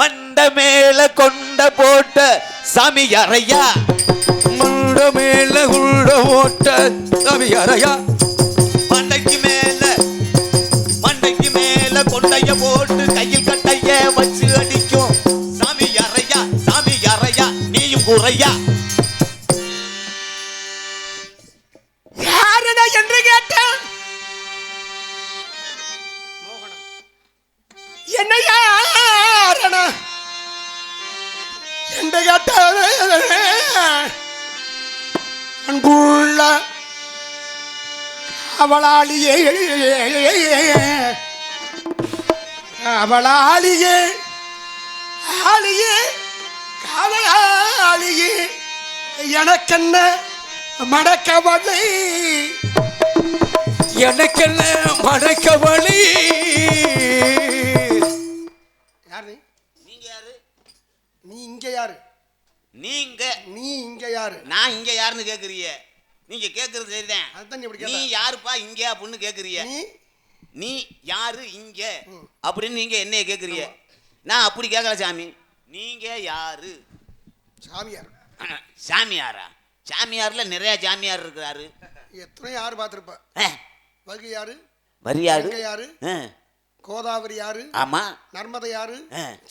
மண்ட மேல கொண்ட போட்ட சாமி அறையா? மண்ட மேல உள்ள ஓட்ட தவியறையா மண்டைக்கு மேல மண்டைக்கு மேல கொண்டைய போட்டு கையில் கட்டைய வச்சு அடிக்கும். சாமி அறையா சாமி அறையா நீயும் குறையா அவளாளியே. அவளாளியே. ஆளியே. காவலாளியே எனக்கென்ன மடக்கவளை எனக்கென்ன மடக்கவளை யாரு? நீங்க யாரு? நீ இங்க யாரு? நீங்க. நீ இங்க யாரு? நான் இங்க யாருன்னு கேக்குறீங்க? நீங்க கேக்குறது சரிதான். அதுதான் நீ இப்படி நீ யாருப்பா இங்க அப்படின்னு கேக்குறீங்க? நீ? யாரு இங்க? அப்படின்னு நீங்க என்னைய கேக்குறீங்க? நான் அப்படி கேட்கல சாமி. நீங்க யாரு? சாமியார். சாமியாரா? சாமியார்ல நிறைய சாமியார் இருக்கிறாரு. எத்தனை யாரு பார்த்துருப்ப. வகை யாரு? கங்கை யாரு? கோதாவரி யாரு? ஆமா. நர்மதை யாரு.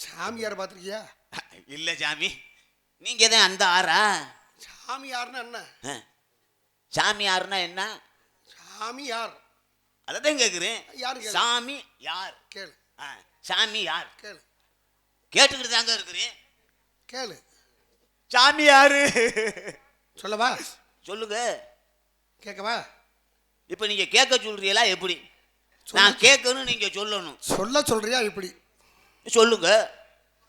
சாமியார் பார்த்துருக்கியா? இல்ல சாமி. நீங்க தான் அந்த ஆறா? சாமியார்னா என்ன? சாமியார்னா என்ன? சாமி யார் அதான் கேக்குறேன். யாரு கேளு. சாமி யார் கேளு. அஹ், சாமி யார் கேளு. கேட்டுக்கிட்டு தாங்க இருக்கிறேன். கேளு. சாமி யாரு சொல்லவா? சொல்லுங்க. கேட்கவா? இப்ப நீங்க கேட்க சொல்றீங்களா எப்படி? நான் கேட்கணும் நீங்க சொல்லணும். சொல்ல சொல்றியா இப்படி? சொல்லுங்க.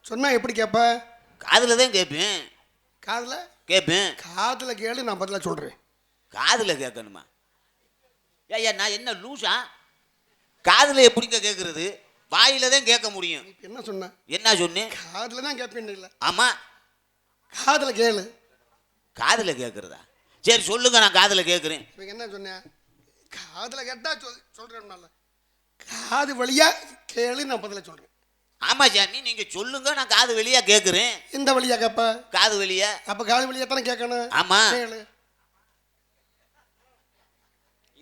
சொன்னா எப்படி கேட்ப காதுல தான் கேட்பேன் காதுல? கேட்பேன் காதுல கேளு நான் பதிலா சொல்றேன். காதுல கேட்கணுமா? ஐயா நான் என்ன லூசா? காதுல எப்படிங்க கேட்கறது வாயில தான் கேட்க முடியும். என்ன சொன்ன? என்ன சொன்னேன் காதுல தான் கேட்பேன் இல்ல ஆமா. காதுல கேளு. காதுல கேட்கறதா சரி சொல்லுங்க நான் காதுல கேட்குறேன் இப்ப என்ன சொன்னேன் காதுல கேட்டா சொல் சொல்றேன் காது வழியா கேளு நான் பதிலா சொல்றேன். ஆமா சாமி நீங்க சொல்லுங்க நான் காது வெளியா கேட்குறேன் இந்த வழியா கேப்ப? காது வெளியா அப்ப காது வழியா தானே கேட்கணும் ஆமா. கேளு.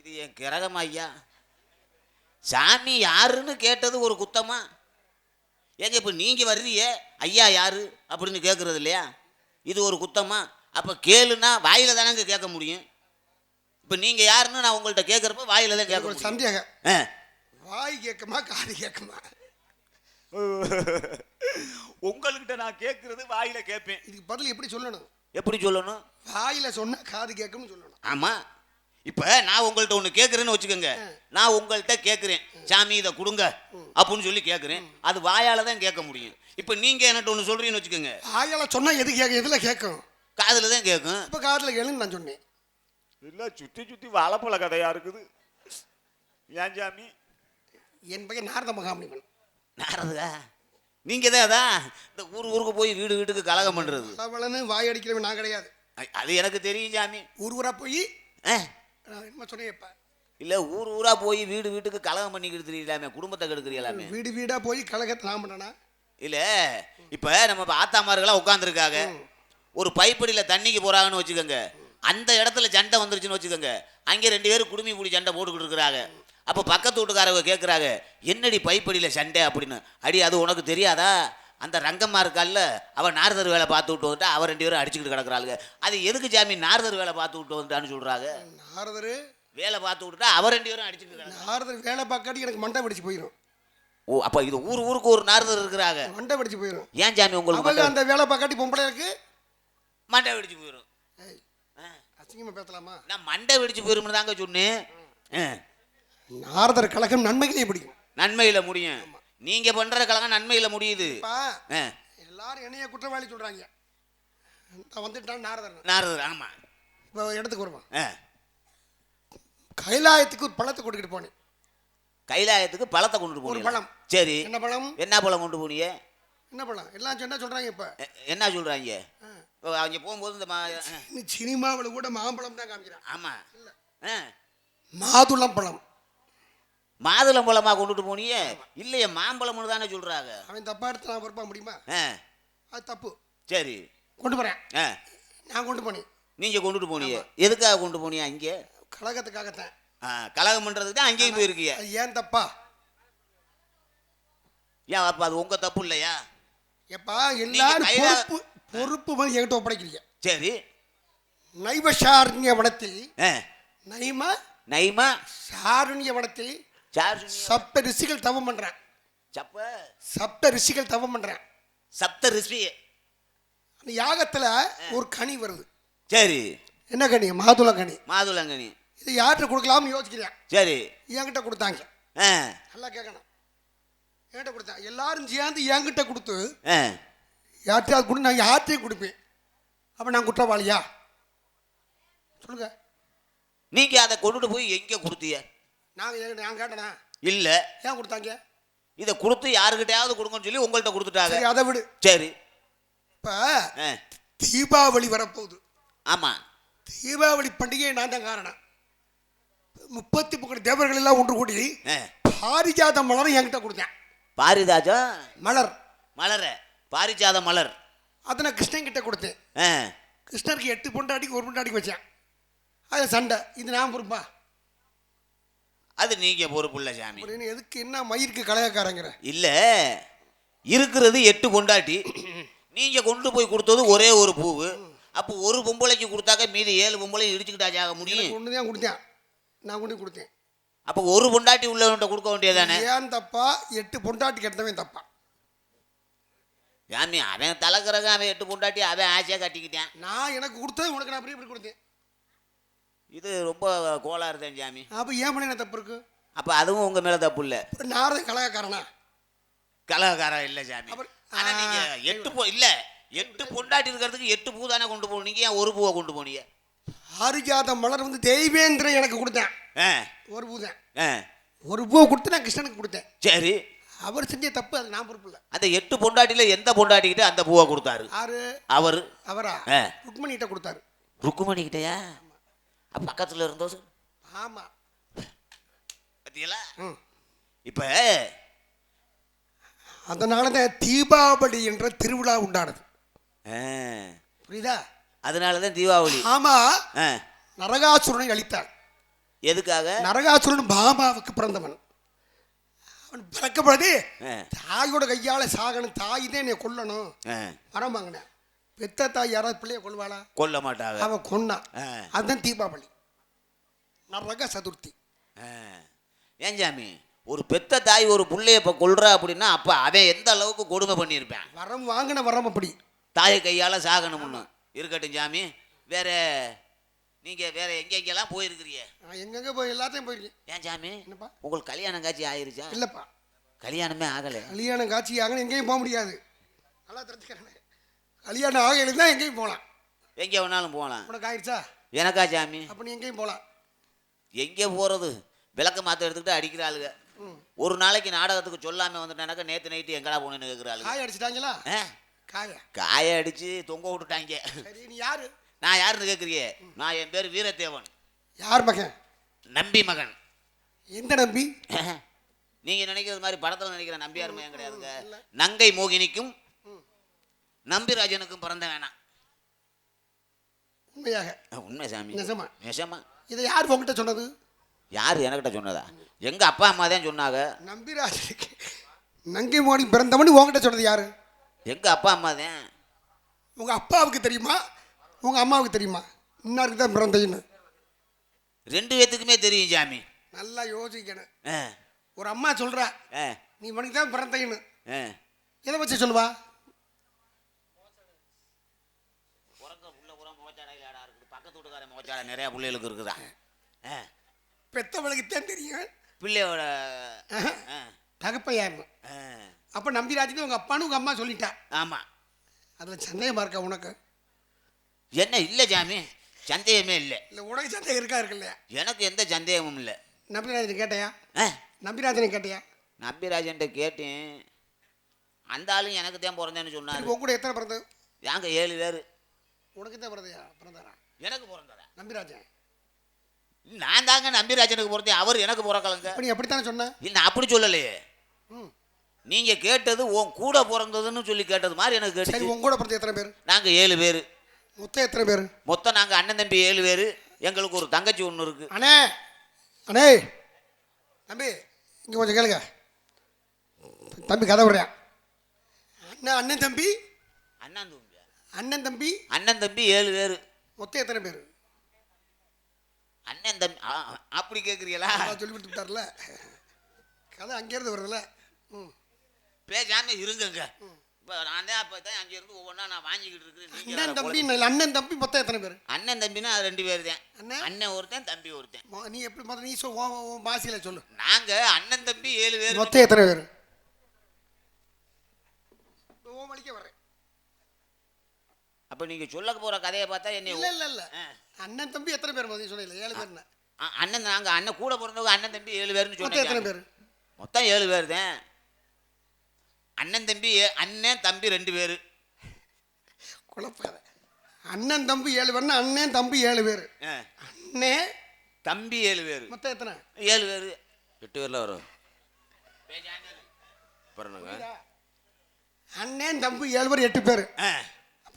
இது என் கிரகம் ஐயா. சாமி யாருன்னு கேட்டது ஒரு குத்தமா? ஏங்க இப்போ நீங்க வர்றீங்க ஐயா யாரு அப்படின்னு கேட்கறது இல்லையா? இது ஒரு குத்தமா? அப்ப கேளுன்னா வாயில தானங்க கேட்க முடியும். இப்போ நீங்க யாருன்னு நான் உங்கள்கிட்ட கேட்குறப்ப வாயில தான் கேட்க சந்தேகம். ஆ. வாய் கேட்குமா காது கேட்குமா? உங்கள்கிட்ட நான் கேட்கறது வாயில கேட்பேன். இதுக்கு பதில் எப்படி சொல்லணும்? எப்படி சொல்லணும்? வாயில சொன்னா காது கேட்கும்னு சொல்லணும். ஆமா. இப்ப நான் உங்கள்ட்ட ஒண்ணு கேட்கறேன்னு வச்சுக்கோங்க. நான் உங்கள்கிட்ட கேட்கறேன் சாமி இதை கொடுங்க அப்படின்னு சொல்லி கேட்கறேன் அது வாயால தான் கேட்க முடியும். இப்ப நீங்க என்கிட்ட ஒண்ணு சொல்றீங்கன்னு வச்சுக்கோங்க. வாயால சொன்னா எது கேட்க எதுல கேட்கும்? காதுல தான் கேட்கும். இப்ப காதுல கேளுன்னு நான் சொன்னேன். இல்ல சுத்தி சுத்தி வாழைப்பழ கதையா இருக்குது. ஏன் சாமி? என் பையன் நாரத மகாமணிவன் நாரதா? நீங்க தான் அதான் இந்த ஊர் ஊருக்கு போய் வீடு வீட்டுக்கு கலகம் பண்றது. பளபளன்னு வாய் அடிக்கிறவன் நான் கிடையாது. அது எனக்கு தெரியும் சாமி. ஊர் ஊரா போய் சொன்னேன் இப்ப இல்ல ஊர் ஊரா போய் வீடு வீட்டுக்கு கலகம் பண்ணிக்கிட்டு தெரியலாமே குடும்பத்தை கெடுக்கிறீங்களாமே வீடு வீடா போய் கழகத்தை நான் பண்ணனா? இல்ல இப்ப நம்ம இப்ப ஆத்தாமார்களா உட்காந்துருக்காங்க ஒரு பைப்படியில தண்ணிக்கு போறாங்கன்னு வச்சுக்கோங்க. அந்த இடத்துல சண்டை வந்துருச்சுன்னு வச்சுக்கோங்க. அங்கே ரெண்டு பேரும் குடுமி பிடி சண்டை போட்டுக்கிட்டு இருக்கிறாங்க. அப்போ பக்கத்து வீட்டுக்காரங்க கேட்குறாங்க என்னடி பைப்படியில் சண்டை? அப்படின்னு. அடி அது உனக்கு தெரியாதா? அந்த ரங்கம்மா இருக்கால்ல அவன் நாரதர் வேலை பார்த்து விட்டு வந்துட்டா அவன் ரெண்டு பேரும் அடிச்சுக்கிட்டு கிடக்குறாளுங்க. அது எதுக்கு ஜாமி நாரதர் வேலை பார்த்து விட்டு வந்துட்டான்னு சொல்றாங்க? நாரதரு? வேலை பார்த்து விட்டுட்டா அவன் ரெண்டு பேரும் அடிச்சுக்கிட்டு கிடக்குறாங்க. நாரதர் வேலை பார்க்காட்டி எனக்கு மண்டை வெடிச்சு போயிடும் ஓ அப்போ இது ஊர் ஊருக்கு ஒரு நாரதர் இருக்கிறாங்க. மண்டை வெடிச்சு போயிடும் ஏன் ஜாமி உங்களுக்கு அவள் அந்த வேலை பார்க்காட்டி பொம்பளை இருக்கு மண்டை வெடிச்சு போயிடும் ஏய், ஆ. அசிங்கமா பேசலாமா? நான் மண்டை வெடிச்சு போயிரும்னு தாங்க சொன்னேன். நாரதர் கழகம் நன்மைகளே பிடிக்கும். நன்மையில முடியும். நீங்க பண்ற கலகம் நன்மையில முடியுது. எல்லாரும் என்னைய குற்றவாளி சொல்றாங்க. நான் வந்துட்டான் நாரதர் நாரதர் ஆமா. இப்போ இடத்துக்கு வருவான். கைலாயத்துக்கு ஒரு பழத்தை போனேன். கைலாயத்துக்கு பழத்தை கொண்டு போனீங்க பழம். சரி. என்ன பழம்? என்ன பழம் கொண்டு போனீங்க? என்ன பழம்? எல்லாம் சொன்னா சொல்றாங்க இப்ப. என்ன சொல்றாங்க? அவங்க போகும்போது இந்த சினிமாவில் கூட மாம்பழம் தான் காமிக்கிறான். ஆமா. மாதுளம் பழம் மாதுளம்பழமா கொண்டுட்டு போனியே? இல்லையே மாம்பழம்னு தானே சொல்றாங்க. அவன் தப்பா எடுத்து நான் பொறுப்பா முடியுமா? அது தப்பு. சரி. கொண்டு போறேன். நான் கொண்டு போனேன். நீங்க கொண்டுட்டு போனியே. எதுக்காக கொண்டு போனியா இங்கே? கழகத்துக்காகத்தான். ஆ கலகம் பண்றதுக்கு தான் அங்கேயும் போயிருக்கிய. அது ஏன் தப்பா? ஏன் அப்ப அது உங்க தப்பு இல்லையா? எப்பா எல்லாரும் பொறுப்பு பொறுப்பு வந்து என்கிட்ட ஒப்படைக்கிறீங்க. சரி. நைவசாரண்ய வனத்தில் நைம நைமா சாருண்ய வனத்தில் சப்த ரிஷிகள் தவம் பண்றேன். சப்ப? சப்த ரிஷிகள் தவம் பண்றேன். சப்த ரிஷி அந்த யாகத்துல ஒரு கனி வருது. சரி. என்ன கனி? மாதுள கனி. இது யார்கிட்ட கொடுக்கலாம்னு யோசிக்கிறேன். சரி. என்கிட்ட கொடுத்தாங்க. நல்லா கேட்கணும் என்கிட்ட கொடுத்தாங்க எல்லாரும் சேர்ந்து என்கிட்ட கொடுத்து யார்கிட்டயாவது கொடு நான் யார்கிட்டையும் கொடுப்பேன். அப்போ நான் குற்றவாளியா? சொல்லுங்க. நீங்க அதை கொண்டுட்டு போய் எங்க கொடுத்தீங்க? நாங்கள் நான் கேட்டேனா? இல்ல. ஏன் கொடுத்தாங்க? இதை கொடுத்து யாருக்கிட்டையாவது கொடுங்கன்னு சொல்லி உங்கள்கிட்ட கொடுத்துட்டாங்க. அதை விடு. சரி. இப்போ தீபாவளி வரப்போகுது. ஆமா. தீபாவளி பண்டிகை நான் தான் காரணம். முப்பத்தி முக்கடி தேவர்கள் எல்லாம் ஒன்று கூடி பாரிஜாத மலரும் என்கிட்ட கொடுத்தேன். பாரிதாஜா மலர். மலர. பாரிஜாத மலர். அதை நான் கிருஷ்ணன் கிட்ட கொடுத்தேன். கிருஷ்ணருக்கு எட்டு பொண்டாட்டிக்கு ஒரு பொண்டாட்டிக்கு வச்சேன். அது சண்டை. இது நான் பொறுப்பா? அது நீங்க பொறுப்புள்ள சாமி. எதுக்கு என்ன மயிருக்கு கலையக்காரங்கிற இல்ல இருக்கிறது எட்டு பொண்டாட்டி. நீங்க கொண்டு போய் கொடுத்தது ஒரே ஒரு பூவு. அப்போ ஒரு பொம்பளைக்கு கொடுத்தாக்க மீதி ஏழு பொம்பளை இடிச்சுக்கிட்டா ஜாக முடியும் ஒன்று தான் கொடுத்தேன். நான் கொண்டு கொடுத்தேன். அப்போ ஒரு பொண்டாட்டி உள்ளவன்ட்ட கொடுக்க வேண்டியதானே ஏன் தப்பா? எட்டு பொண்டாட்டி கெட்டவன் தப்பா? சாமி அவன் தலைக்கிறக அவன் எட்டு பொண்டாட்டி அவன் ஆசையாக கட்டிக்கிட்டான். நான் எனக்கு கொடுத்தது உனக்கு நான் அப்படி இப்படி கொடுத்தேன்? இது ரொம்ப கோளாறு தான் சாமி அப்போ ஏன் பண்ண தப்பு இருக்கு? அப்போ அதுவும் உங்க மேல தப்பு இல்லை. நாரத கலகக்காரனா? கலகாரம் இல்லை சாமி அப்புறம், ஆனா ஆ, நீங்க எட்டு பொ இல்ல எட்டு பொண்டாட்டி இருக்கிறதுக்கு எட்டு பூ தானே கொண்டு நீங்க ஏன் ஒரு பூவை கொண்டு போனீங்க? ஆரிஜாத மலர் வந்து தெய்வேந்திரன் எனக்கு கொடுத்தேன். ஆ. ஒரு பூ தான். ஆ. ஒரு பூவை கொடுத்து நான் கிருஷ்ணனுக்கு கொடுத்தேன். சரி. அவர் செஞ்ச தப்பு அது நான் பொறுப்பு இல்லை. அந்த எட்டு பொண்டாட்டில எந்த பொண்டாட்டிக்கிட்ட அந்த பூவை கொடுத்தாரு? ஆறு அவர். அவரா? ஆ. ருக்மணிகிட்ட கொடுத்தாரு. ருக்குமணி கிட்டயா பக்கத்துல இருந்தோ ஆமாம் பத்தியலா ம். இப்ப அதனால தான் தீபாவளி என்ற திருவிழா உண்டானது. புரியுதா? அதனாலதான் தீபாவளி. ஆமா. நரகாசுரனை அழித்தான் எதுக்காக? நரகாசுரன் பாபாவுக்கு பிறந்தவன். அவன் பிறக்கப்படாது தாயோட கையால சாகணும் தாய் தான் என்னை கொல்லணும். ஆ, வரம் வாங்கினேன். பெத்த தாய் யாராவது பிள்ளைய கொள்வாளா கொல்ல மாட்டாங்க அவன் கொன்னான் அதுதான் தீபாவளி. நரக சதுர்த்தி. ஏன் சாமி? ஒரு பெத்த தாய் ஒரு புள்ளைய இப்ப கொல்றா அப்படின்னா அப்ப அவன் எந்த அளவுக்கு கொடுமை பண்ணியிருப்பான்? வரம் வாங்கின வரம் அப்படி. தாயை கையால சாகணும்னு இருக்கட்டும் சாமி. வேற நீங்க வேற எங்க எங்கெல்லாம் போயிருக்கிறீங்க? நான் எங்கெங்க போய் எல்லாத்தையும் போயிருக்கேன். ஏன் சாமி? என்னப்பா? உங்களுக்கு கல்யாணம் காட்சி ஆயிருச்சா? இல்லப்பா. கல்யாணமே ஆகலை. கல்யாணம் காட்சி ஆகணும் எங்கேயும் போக முடியாது. நல்லா தெரிஞ்சுக்கிறேன். கல்யாணம் ஆக தான் எங்கேயும் போகலாம். எங்க வேணாலும் போகலாம். உனக்கு ஆயிடுச்சா எனக்கா சாமி? அப்போ நீ எங்கேயும் போகலாம். எங்கே போறது? விளக்க மாத்த எடுத்துக்கிட்டு அடிக்கிற ஆளுங்க ஒரு நாளைக்கு நாடகத்துக்கு சொல்லாம வந்துட்டானாக்கா நேத்து நைட்டு எங்கடா போனேன்னு கேட்குற ஆளுங்க காய அடிச்சிட்டாங்களா? காய? காய அடிச்சு தொங்க விட்டுட்டாங்க. சரி நீ யாரு? நான் யாருன்னு கேட்குறியே நான் என் பேர் வீரத்தேவன். யார் மகன்? நம்பி மகன். எந்த நம்பி? நீங்க நினைக்கிறது மாதிரி படத்துல நினைக்கிற நம்பியார் மகன் கிடையாதுங்க. நங்கை மோகினிக்கும் நம்பிராஜனுக்கும் பிறந்த வேணாம். உண்மையாக. உண்மை சாமி. நிஜமா? நிஜமா. இதை யார் உங்ககிட்ட சொன்னது? யார் எனக்கிட்ட சொன்னதா? எங்க அப்பா அம்மா தான் சொன்னாங்க. நம்பிராஜனுக்கு நங்கை மோடி பிறந்தவன் உங்ககிட்ட சொன்னது யாரு? எங்க அப்பா அம்மா தான். உங்க அப்பாவுக்கு தெரியுமா? உங்க அம்மாவுக்கு தெரியுமா? இன்னாருக்கு தான் பிறந்ததுன்னு ரெண்டு பேத்துக்குமே தெரியும் சாமி. நல்லா யோசிக்கணும். ஆ, ஒரு அம்மா சொல்றா ஆ, நீ மணிக்கு தான் பிறந்ததுன்னு ஆ. எதை வச்சு சொல்லுவா? வீட்டுக்கார முகச்சாடை நிறைய பிள்ளைகளுக்கு இருக்குதா? ஆ, பெத்தவளுக்கு தான் தெரியும். பிள்ளையோட ஆ. அப்போ நம்பிராஜுக்கு உங்க அப்பான்னு உங்க அம்மா சொல்லிட்டா. ஆமா. அதில் சந்தேகமா இருக்கா உனக்கு? என்ன இல்லை சாமி சந்தேகமே இல்லை. இல்லை உனக்கு சந்தேகம் இருக்கா இருக்கு இல்லையா எனக்கு எந்த சந்தேகமும் இல்லை. நம்பிராஜனை கேட்டையா? நம்பிராஜனை கேட்டையா? நம்பிராஜன்ட்ட கேட்டேன். அந்த ஆளும் எனக்கு தான் பிறந்தேன்னு சொன்னாரு. உங்க கூட எத்தனை பிறந்தது? நாங்க ஏழு பேர். உனக்கு தான் பிறந்தையா பிறந்தாரா? எனக்கு பிறந்ததா? நம்பிராஜன். நான் தாங்க நம்பிராஜனுக்கு பிறந்தேன். அவர் எனக்கு பிறக்கலங்க. நீ அப்படித்தானே சொன்ன? இல்லை நான் அப்படி சொல்லலையே. நீங்க கேட்டது உன் கூட பிறந்ததுன்னு சொல்லி கேட்டது மாதிரி எனக்கு சரி கேட்டுச்சு உங்க கூட பிறந்த எத்தனை பேர்? நாங்க ஏழு பேர். மொத்தம் எத்தனை பேர்? மொத்தம் நாங்க அண்ணன் தம்பி ஏழு பேர். எங்களுக்கு ஒரு தங்கச்சி ஒன்று இருக்கு. அண்ணே அண்ணே. தம்பி இங்க கொஞ்சம் கேளுங்க. தம்பி கதை விடுறேன். அண்ணன் அண்ணன் தம்பி? அண்ணன் தம்பி அண்ணன் தம்பி? அண்ணன் தம்பி ஏழு பேர். மொத்தம் எத்தனை பேர்? அண்ணன் தம்பி அப்படி கேட்குறீங்களா சொல்லி கொடுத்து விட்டார்ல. கதை அங்கேருந்து வருதுல்ல ம். பேசாம இருங்கங்க. இப்போ நான் தான் அப்போ தான் அங்கேருந்து ஒவ்வொன்றா நான் வாங்கிக்கிட்டு இருக்கிறேன். அண்ணன் தம்பி அண்ணன் தம்பி மொத்தம் எத்தனை பேர்? அண்ணன் தம்பினா அது ரெண்டு பேர் தான். அண்ணன்? அண்ணன் ஒருத்தன் தம்பி ஒருத்தன். நீ எப்படி முதல்ல நீ சொல் பாசியில் சொல்லு. நாங்க அண்ணன் தம்பி ஏழு பேர். மொத்தம் எத்தனை பேர்? ஓ மணிக்க வர்றேன். அப்ப நீங்க சொல்ல போற கதையை பார்த்தா என்னை இல்ல இல்ல இல்ல. ஆ. அண்ணன் தம்பி எத்தனை பேர் முதல்ல சொன்னீங்க? ஏழு பேர் அண்ணன் நாங்க அண்ணன் கூட பிறந்தவங்க அண்ணன் தம்பி ஏழு பேர்னு மொத்தம் எத்தனை சொன்னீங்க பேர்? மொத்தம் ஏழு பேர் தான். அண்ணன் தம்பி ஏ- அண்ணன் தம்பி ரெண்டு பேர். குழப்பாத அண்ணன் தம்பி ஏழு பேர்னா அண்ணன் தம்பி ஏழு பேர். அண்ணே. தம்பி ஏழு பேர். மொத்தம் எத்தனை? ஏழு பேர். எட்டு பேர்ல வரும். பாருங்க அண்ணன் தம்பி ஏழு பேர் எட்டு பேர்.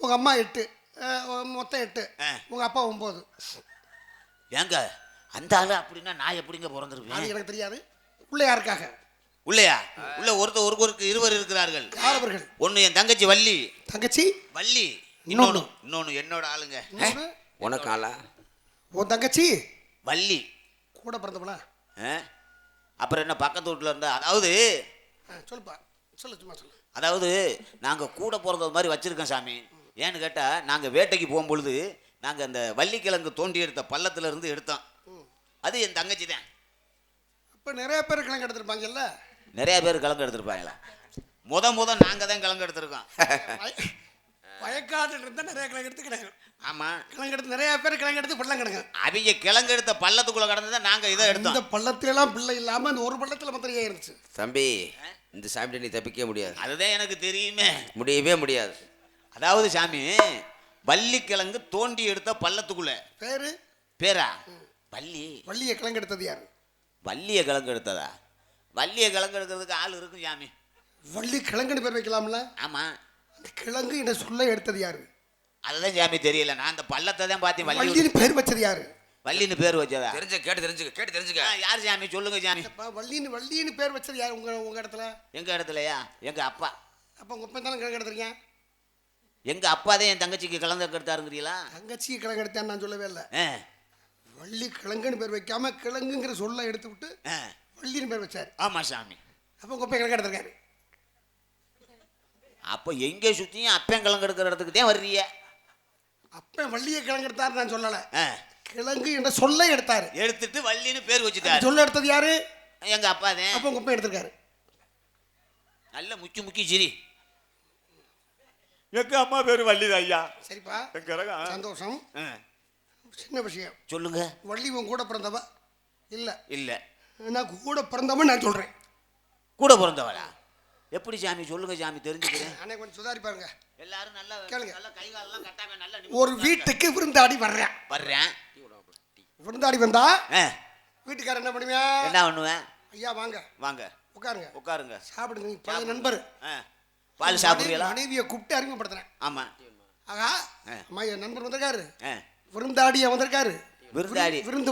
ஆ. உங்க அம்மா எட்டு மொத்தம் எட்டு. ஆ. உங்க அப்பா ஒன்பது ஏங்க அந்த ஆளு அப்படின்னா நான் எப்படிங்க அது பிறந்திருப்பேன் எனக்கு தெரியாது. உள்ள யாருக்காக? உள்ளையா? உள்ள ஒருத்தர் ஒருவருக்கு இருவர் இருக்கிறார்கள். யார் அவர்கள்? ஒன்னு என் தங்கச்சி வள்ளி. தங்கச்சி? வள்ளி. இன்னொன்னு? இன்னொன்னு இன்னொன்னு என்னோட ஆளுங்க. உனக்கு ஆளா? உன் தங்கச்சி? வள்ளி. கூட பிறந்தவளா? ஆ? அப்புறம் என்ன பக்கத்து வீட்டில் இருந்தா அதாவது சொல்லுப்பா. சொல்லு சும்மா சொல்லு. அதாவது நாங்கள் கூட பிறந்தது மாதிரி வச்சுருக்கோம் சாமி. ஏன்னு கேட்டால் நாங்கள் வேட்டைக்கு போகும்பொழுது நாங்கள் அந்த வள்ளிக்கிழங்கு தோண்டி எடுத்த பள்ளத்துல இருந்து எடுத்தோம் அது என் தங்கச்சி தான் அப்ப நிறைய பேர் கிழங்கு எடுத்திருப்பாங்கல்ல? நிறைய பேர் கிழங்கு எடுத்திருப்பாங்களா முத முத நாங்கள் தான் கிழங்கு எடுத்திருக்கோம். வய- வயக்காட்டில் இருந்தால் நிறைய கிழங்கு எடுத்து கிடக்கு ஆமாம் கிழங்கு எடுத்து நிறைய பேர் கிழங்கு எடுத்து பள்ளம் கிடக்கு அவங்க கிழங்கு எடுத்த பள்ளத்துக்குள்ளே கடந்து தான் நாங்கள் இதை இந்த எடுத்தோம். பள்ளத்துல எல்லாம் பிள்ளை இல்லாம அந்த ஒரு பள்ளத்துல மாத்திரம் ஏன் இருந்துச்சு. தம்பி இந்த சாமிட்ட நீ தப்பிக்க முடியாது. அதுதான் எனக்கு தெரியுமே. முடியவே முடியாது. அதாவது சாமி வள்ளிக்கிழங்கு தோண்டி எடுத்த பள்ளத்துக்குள்ள. பேரு? பேரா? வள்ளி. வள்ளிய கிழங்கு எடுத்தது யாரு? வள்ளியை கிழங்கு எடுத்ததா வள்ளியை கிழங்கு எடுக்கிறதுக்கு ஆள் இருக்கும் சாமி. வள்ளி கிழங்குன்னு பேர் வைக்கலாம்ல? ஆமாம் அந்த கிழங்கு என்ற சொல்ல எடுத்தது யாரு? அதுதான் சாமி தெரியல. நான் அந்த பள்ளத்தை தான் பார்த்தேன் வள்ளி வள்ளின்னு பேர் வச்சது யாரு? வள்ளின்னு பேர் வச்சதா? தெரிஞ்ச கேட்டு தெரிஞ்சுக்க கேட்டு தெரிஞ்சுக்க. ஆ, யார் சாமி? சொல்லுங்க சாமி. அப்பா வள்ளின்னு வள்ளின்னு பேர் வச்சது யாரு உங்க உங்க இடத்துல? எங்க இடத்துலயா? எங்க அப்பா. அப்ப உங்க அப்பா தானே கிழங்கு எடுத்திருக்கீங்க? எங்க அப்பா தான் என் தங்கச்சிக்கு கிழங்கு எடுத்தாருங்கிறீங்களா தங்கச்சி கிழங்கு எடுத்தேன்னு நான் சொல்லவே இல்லை. ஆ, வள்ளி கிழங்குன்னு பேர் வைக்காம கிழங்குங்கிற சொல்ல எடுத்து விட்டு. வள்ளின்னு பேர் வச்சாரு. ஆமா சாமி. அப்ப உங்க அப்பா கிழங்கு எடுத்திருக்காரு. அப்போ எங்கே சுற்றியும் அப்பன் கிழங்கு எடுக்கிற இடத்துக்கு தான் வர்றீங்க? அப்ப வள்ளிய கிழங்கு எடுத்தாரு நான் சொல்லல. கிழங்கு என்ற சொல்ல எடுத்தாரு. எடுத்துட்டு வள்ளின்னு பேர் வச்சுட்டாரு. சொல்ல எடுத்தது யாரு? எங்க அப்பா தான். அப்ப உங்க அப்பா எடுத்திருக்காரு. நல்ல முக்கி முக்கி சிரி. எங்க அம்மா பேரு வள்ளிதான் ஐயா. சரிப்பா. எங்க ரகம் சந்தோஷம். ஆ, சின்ன விஷயம். சொல்லுங்க. வள்ளி உன் கூட பிறந்தவ? இல்ல. இல்லை. நான் கூட பிறந்தவன் நான் சொல்றேன். கூட பிறந்தவளா? எப்படி சாமி? சொல்லுங்க சாமி தெரிஞ்சுக்கிறேன். அண்ணே கொஞ்சம் சுதாரி பாருங்க. எல்லாரும் நல்லா கேளுங்க. நல்லா கை காலெல்லாம் கட்டாம நல்லா ஒரு வீட்டுக்கு விருந்தாடி வர்றேன். வர்றேன். விருந்தாடி வந்தா? ஆ, வீட்டுக்காரர் என்ன பண்ணுவியா? என்ன பண்ணுவேன்? ஐயா வாங்க. வாங்க. உட்காருங்க. உட்காருங்க. சாப்பிடுங்க பழைய நண்பர். ஆ, பால் சாப்பிடுறீங்களா? மனைவியை கூப்பிட்டு அறிமுகப்படுத்துறேன். ஆமா. ஆகா என் நண்பர் வந்திருக்காரு. விருந்தாடியா வந்திருக்காரு. விருந்தாடி. விருந்து-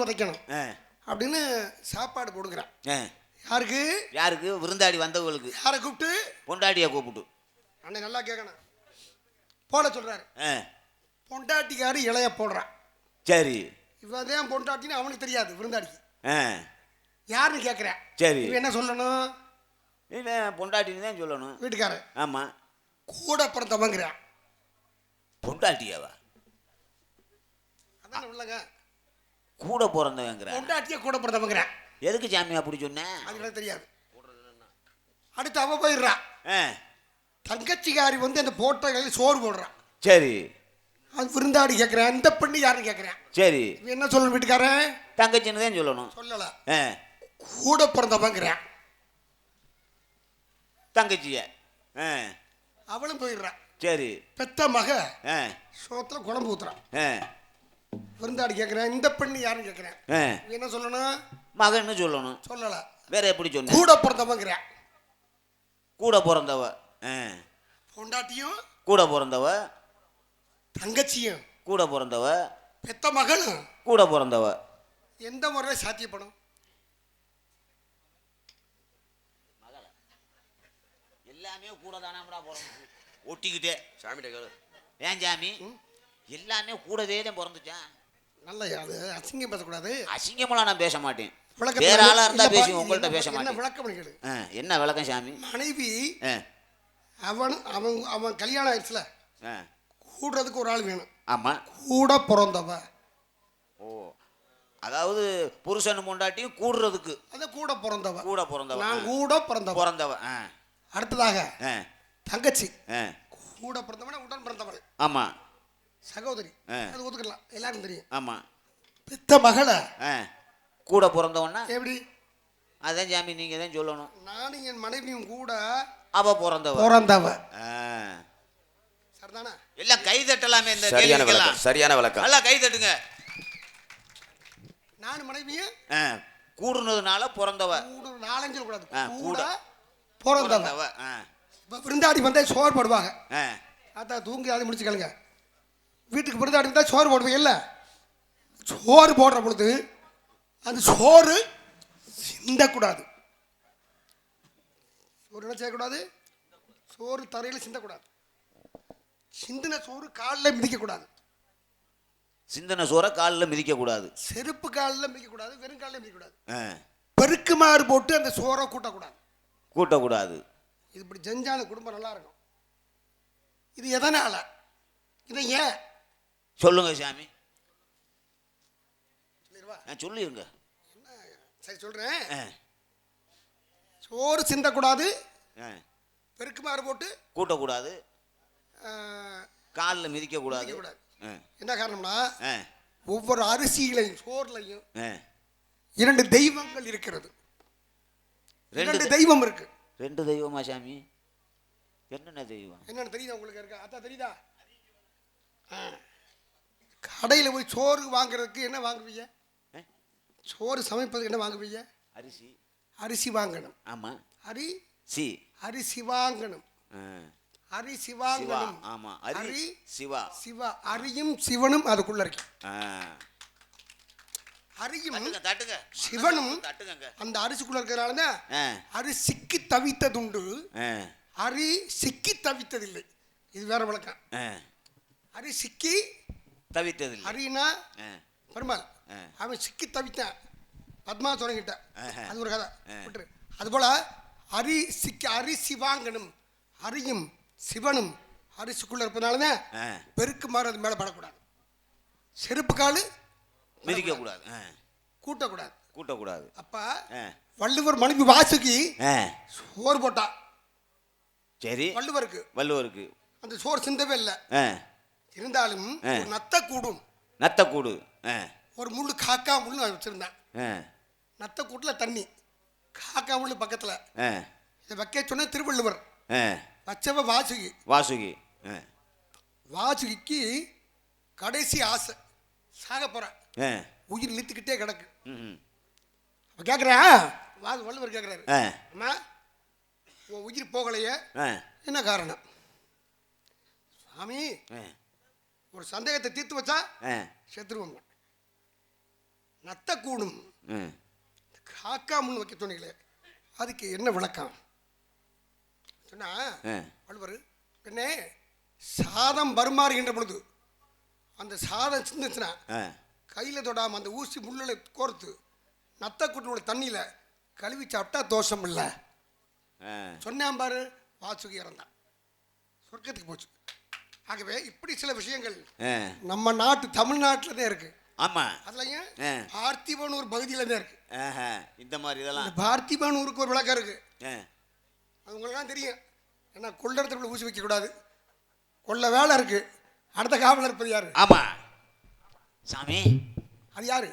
ஆ, அப்படின்னு சாப்பாடு போடுங்கிறான் ஆ. யாருக்கு? யாருக்கு? விருந்தாடி வந்தவங்களுக்கு. யாரை கூப்பிட்டு? பொண்டாட்டியை கூப்பிட்டு. அண்ணே நல்லா கேட்கணும் போட சொல்றாரு. பொண்டாட்டிக்காரு இலைய போடுறான் சரி. இவன் தான் பொண்டாட்டின்னு அவனுக்கு தெரியாது விருந்தாடிக்கு. யாருன்னு கேட்குறேன் சரி. என்ன சொல்லணும்? இவன் பொண்டாட்டின்னு தான் சொல்லணும். வீட்டுக்காரன் ஆமா. கூட பிறந்தவங்கிறான். பொண்டாட்டியாவா? அதான் உள்ளங்க கூட பிறந்தவங்கிற பொண்டாட்டியே கூட பிறந்தவங்கிறான். எதுக்கு சாமி அப்படி சொன்னேன் அது எனக்கு தெரியாது. அடுத்து அவ போயிடுறா. ஆ, தங்கச்சிக்காரி வந்து அந்த போட்ட கையில் சோறு போடுறான். சரி. அது விருந்தாடி கேட்குறேன் இந்த பெண்ணு யாருன்னு கேட்குறேன் சரி. என்ன சொல்லணும் வீட்டுக்காரன்? தங்கச்சின்னு தான் சொல்லணும். சொல்லல. கூட பிறந்தவங்கிறான். தங்கச்சிய. அவளும் போயிடுறான் சரி. பெத்த மக சோத்துல குழம்பு ஊத்துறான் விருந்தாடி கேட்குறேன் இந்த பெண் யாருன்னு கேட்குறேன் என்ன சொல்லணும்? மகன்னு சொல்லணும்? சொல்லல. வேற எப்படி சொன்ன? கூட பிறந்தவங்கிறேன் கூட பிறந்தவ. பொண்டாட்டியும் கூட பிறந்தவ. தங்கச்சியும் கூட பிறந்தவ. பெத்த மகளும் கூட பிறந்தவ. எந்த முறையில் சாத்தியப்படும்? எல்லாமே கூட தானாம்டா பிறந்துச்சு ஒட்டிக்கிட்டே. சாமிகிட்ட கேளு. ஏன் சாமி? எல்லாமே கூடவே தான் பிறந்துச்சான் நல்ல அது அசிங்கம் பேசக்கூடாது. அசிங்கமெல்லாம் நான் பேச மாட்டேன். வேற ஆளா இருந்தா பேசி உங்கள்கிட்ட என்ன- பேச மாட்டேன். விளக்கம் கேளு. என்ன விளக்கம் சாமி? மனைவி ஆ, அவன் அவன் அவன் கல்யாணம் ஆயிடுச்சுல. ஆ, கூடுறதுக்கு ஒரு ஆள் வேணும். ஆமா. கூட பிறந்தவ. ஓ அதாவது புருஷன் முண்டாட்டியும் கூடுறதுக்கு. அது கூட பிறந்தவ. கூட பிறந்தவ. நான் கூட பிறந்தவ. பிறந்தவ ஆ, அடுத்ததாக ஆ, தங்கச்சி. ஆ, கூட பிறந்தவன உடன் பிறந்தவள். ஆமா. சகோதரி. ஆ. அது ஒத்துக்கலாம். எல்லாரும் தெரியும். ஆமா. பெத்த மகளை ஆ, கூட பிறந்தவன்னா? எப்படி? அதான் சாமி நீங்க தான் சொல்லணும். நானும் என் மனைவியும் கூட அவ பிறந்தவ. பிறந்தவ. ஆ. சரிதானா? எல்லாம் கை தட்டலாமே இந்த சரியான விளக்கம் சரியான விளக்கம். நல்லா கை தட்டுங்க. நானும் மனைவியும் ஆ, கூடுனதுனால பிறந்தவ. கூட நாலஞ்சு கூடாது கூட. ஆ, இப்போ விருந்தாடி வந்தா சோறு போடுவாங்க. அதான் தூங்கி அதை முடிச்சுக்கலுங்க வீட்டுக்கு விருந்தாடி வந்தால் சோறு போடுவீங்க இல்லை? சோறு போடுற பொழுது அந்த சோறு சிந்தக்கூடாது. சோறு என்ன செய்யக்கூடாது? சோறு தரையில் சிந்தக்கூடாது. சிந்தின சோறு காலில் மிதிக்கக்கூடாது. சிந்தனை சோற காலில் மிதிக்க கூடாது செருப்பு காலில் மிதிக்கக்கூடாது வெறும் காலில் மிதிக்கக்கூடாது. பெருக்குமாறு போட்டு அந்த சோறை கூட்டக்கூடாது. கூட்டக்கூடாது. இது இப்படி செஞ்சா அந்த குடும்பம் நல்லா இருக்கும் இது எதனால? இதை ஏன்? சொல்லுங்க சாமி. சொல்லிடுவா. ஆ, சொல்லிருங்க. சரி சொல்கிறேன் சோறு சிந்தக்கூடாது. பெருக்குமாறு போட்டு. கூட்டக்கூடாது. காலில் மிதிக்க கூடாது மிதிக்கக்கூடாது. என்ன காரணம்னா ஒவ்வொரு அரிசியிலையும் சோறுலையும். இரண்டு தெய்வங்கள் இருக்கிறது. ரெண்டு தெய்வம் இருக்கு. ரெண்டு தெய்வமா சாமி? என்னென்ன தெய்வம்? என்னன்னு தெரியுதா உங்களுக்கு இருக்கா? அதான் தெரியுதா? கடையில் போய் சோறு வாங்குறதுக்கு என்ன வாங்குவீங்க? சோறு சமைப்பதுக்கு என்ன வாங்குவீங்க? அரிசி. அரிசி வாங்கணும். ஆமா. அரி? சி. அரிசி வாங்கணும். ஆ, அரிசி சிவா. ஆமா. அரி அரி சிவா. சிவா. அரியும் சிவனும் அதுக்குள்ள இருக்கு. அரியும் தட்டுங்க சிவனும் அந்த அரிசிக்குள்ள இருக்கிறதுனால தான் ஆ, அரிசிக்கு தவித்ததுண்டு. அரி சிக்கி தவித்ததில்லை. இது வேற விளக்கம். ஆ. அரி சிக்கி தவித்ததில்லை. அரினா பெருமாள். அவன் சிக்கி தவித்தான். பத்மாசுரன் கிட்ட ஆஹா. அது ஒரு கதை. விட்டுரு. அதுபோல அரி சிக்கி அரிசி வாங்கணும் அரியும் சிவனும் அரிசிக்குள்ள இருப்பதனால தான். பெருக்கு மாறு அது மேலே படக்கூடாது. செருப்பு காலு மிதிக்க கூடாது கூட்டக்கூடாது. கூட்டக்கூடாது. அப்ப வள்ளுவர் மனைவி வாசுகி ஆ. சோறு போட்டா. சரி. வள்ளுவருக்கு. வள்ளுவருக்கு. அந்த சோறு சிந்தவே இல்லை. இருந்தாலும் நத்த கூடும் நத்தக்கூடு. ஆ, ஒரு முள்ளு காக்கா முள்ளு நான் வச்சிருந்தேன். நத்த கூட்டில் தண்ணி. காக்கா முள்ளு பக்கத்தில். இதை வைக்க சொன்ன திருவள்ளுவர். வச்சவ வாசுகி. வாசுகி. வாசுகிக்கு கடைசி ஆசை. சாக போகிறேன் ஆ, உயிர் இழுத்துக்கிட்டே கிடக்கு. கேட்குறேன் வா வள்ளுவர் கேட்குறாரு அம்மா உன் உயிர் போகலையே. என்ன காரணம்? சாமி ஒரு சந்தேகத்தை தீர்த்து வச்சா செத்துருவோம். நத்த கூடும். காக்கா முன்னு வைக்க சொன்னீங்களே அதுக்கு என்ன விளக்கம்? சொன்னா. வள்ளுவர் பெண்ணே சாதம் பருமாறுகின்ற பொழுது அந்த சாதம் சிந்துச்சுன்னா ஆ, கையில் தொடாம அந்த ஊசி முள்ளில் கோர்த்து நத்த கூட்டோட தண்ணியில் கழுவி சாப்பிட்டா தோஷம் இல்லை. சொன்னான் பாரு வாசுகி இறந்தான். சொர்க்கத்துக்கு போச்சு. ஆகவே இப்படி சில விஷயங்கள். நம்ம நாட்டு தமிழ்நாட்டில் தான் இருக்கு. ஆமா. அதுலயும் ஆ. பார்த்திபனூர் பகுதியில் தான் இருக்கு இந்த மாதிரி இதெல்லாம். பார்த்திபனூருக்கு ஒரு விளக்கம் இருக்கு. அது உங்களுக்குலாம் தெரியும். ஏன்னா கொள்ளடத்துல ஊசி வைக்கக்கூடாது. கொள்ள வேலை இருக்கு. அடுத்த காவலர் இருப்பது யாரு ஆமா. சாமி அது யாரு?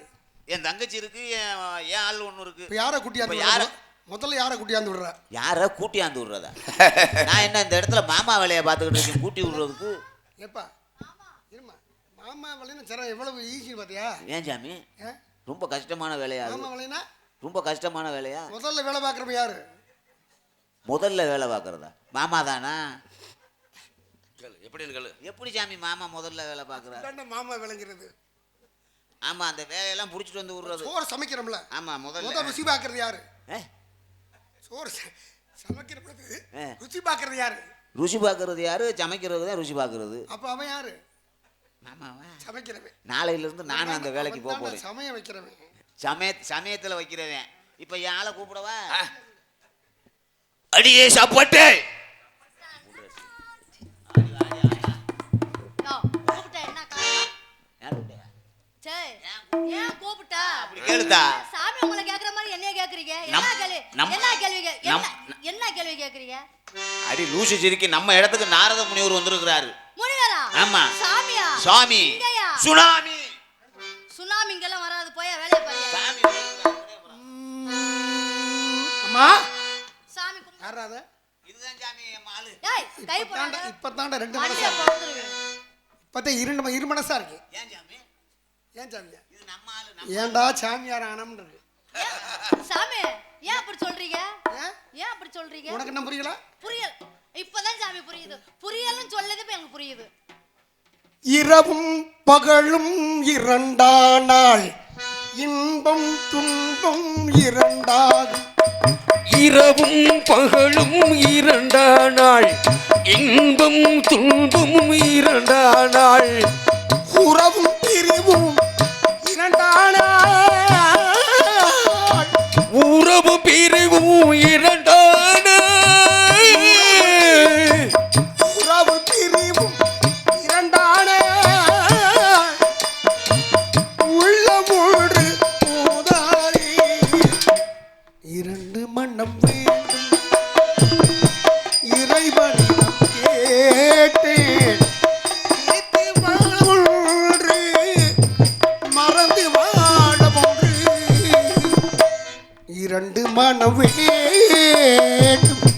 என் தங்கச்சி இருக்கு என் என் ஆள் ஒன்று இருக்கு. இப்போ யாரை குட்டியாந்து இப்ப யார? முதல்ல யாரை குட்டியாந்து விடுற? யார கூட்டியாந்து விடுறதா? நான் என்ன இந்த இடத்துல மாமா வேலையை பார்த்துக்கிட்டு இருக்கேன் கூட்டி விடுறதுக்கு? ஏப்பா இருமா ஆமா வளைனா சரி எவ்வளவு ஈஸின்னு பார்த்தியா? ஏன் சாமி? ஆ? ரொம்ப கஷ்டமான வேலையா அது? ஆமா வளைனா ரொம்ப கஷ்டமான வேலையா? முதல்ல வேலை பார்க்குறவன் யாரு? முதல்ல வேலை பார்க்கறதா? மாமா தானா? கேளு எப்படின்னு கேளு? எப்படி சாமி மாமா முதல்ல வேலை பார்க்கறாரு? அதான்டா மாமா விளங்குறது. ஆமா அந்த வேலையெல்லாம் புடிச்சிட்டு வந்து விடுறது. சோறு சமைக்கிறோம்ல. ஆமா முதல் முதல்ல ருசி பார்க்கறது யாரு? சோறு ச- சமைக்கிற பொழுது ஆ. ருசி பார்க்கறது யாரு? ருசி பார்க்கறது யாரு? சமைக்கிறது தான் ருசி பார்க்கறது. அப்ப அவன் யாரு? சமைக்கிறவன். நாளையில இருந்து நானும் அந்த வேலைக்கு போக போறேன். சமயம் வைக்கிறவன். சமய சமயத்துல வைக்கிறவன். இப்ப ஆளை கூப்பிடவா? அடியே சாப்பாட்டு! கேளுதா சாமி உங்களை கேக்குற மாதிரி என்னைய கேக்குறீங்க? என்ன கேள்வி? என்ன கேள்வி என்ன- கேள்வி கேக்குறீங்க? அடி லூசு சிரிக்கி நம்ம இடத்துக்கு நாரத முனிவர் வந்திருக்கிறாரு முனிவரா? ஆமா. சாமியா? இங்கயா? சுனாமி சுனாமி இங்கெல்லாம் வராது போயா வேலையை பாருங்க சாமி அம்மா சாமி கும்பிடு. யாரா அது இதுதான் சாமி ஆளு ஏய், கை போடாத. இப்பத்தாண்ட ரெண்டு மண்டையை மனசா பொளந்துருவேன். இப்பத்தான் இரு ம- இரு மனசா இருக்கு ஏன் சாமி ஏன் சாமியா இது நம்ம ஆளு நம்ம ஏன்டா சாமியார் ஆனம்னு இருக்கு சாமி ஏன் அப்படி சொல்றீங்க? ஏன்? ஏன் அப்படி சொல்றீங்க? உனக்கு என்ன புரியல? புரியல். இப்பதான் சாமி புரியுது. புரியலன்னு சொல்லது இப்ப எனக்கு புரியுது. இரவும் பகலும் இரண்டா நாள். இன்பம் துன்பம் இரண்டாகும். இரவும் பகலும் இரண்டா நாள். இன்பம் துன்பம் இரண்டா நாள். உறவும் பிரிவும் உறவு பிரிவும் இரண்டு மனம் வேண்டும்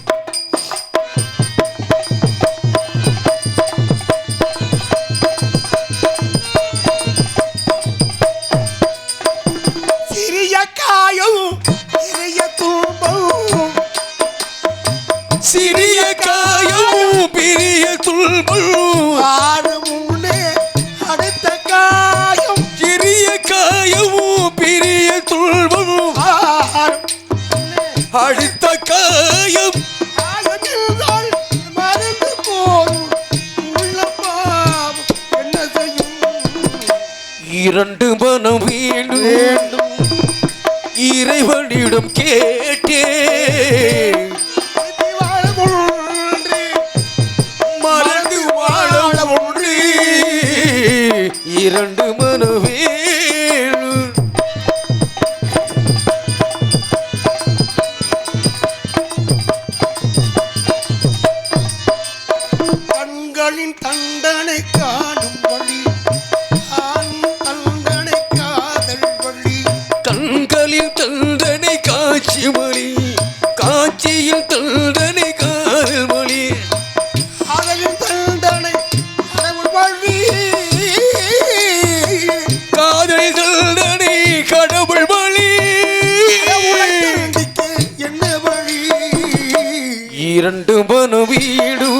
வீடு.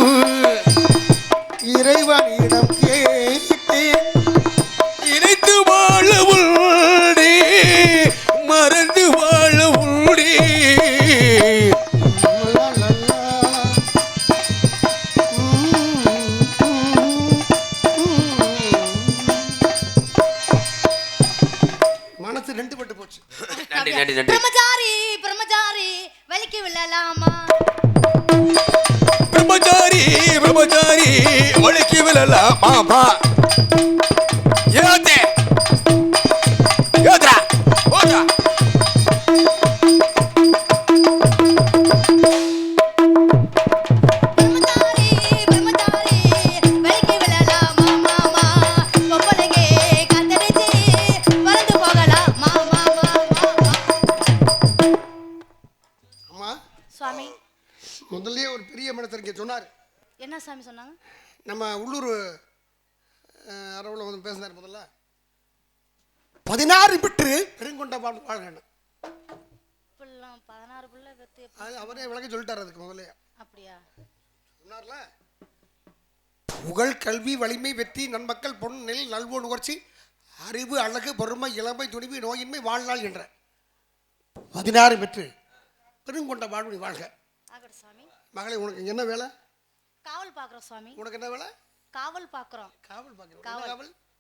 இறைவனிடம் சாமி சொன்னாங்க? நம்ம உள்ளூர் அரவில் வந்து பேசினார் முதல்ல. பதினாறு பெற்று பெருங்கொண்ட வாழ் வாழ்கணும் பதினாறு பிள்ளை அது அவரே விளக்க சொல்லிட்டார் அதுக்கு முதல்ல. அப்படியா? சொன்னார்ல? புகழ் கல்வி வலிமை வெற்றி நன்மக்கள் பொன் நெல் நல்வோ நுகர்ச்சி அறிவு அழகு பொறுமை இளமை துணிவு நோயின்மை வாழ்நாள் என்ற பதினாறு பெற்று பெருங்கொண்ட வாழ்வு வாழ்க. மகளே உனக்கு என்ன வேலை? காவல் பாக்குறோம் சுவாமி. உனக்கு என்ன வேலை? காவல் பாக்குறோம் காவல் பார்க்குறோம். காவல். காவல்?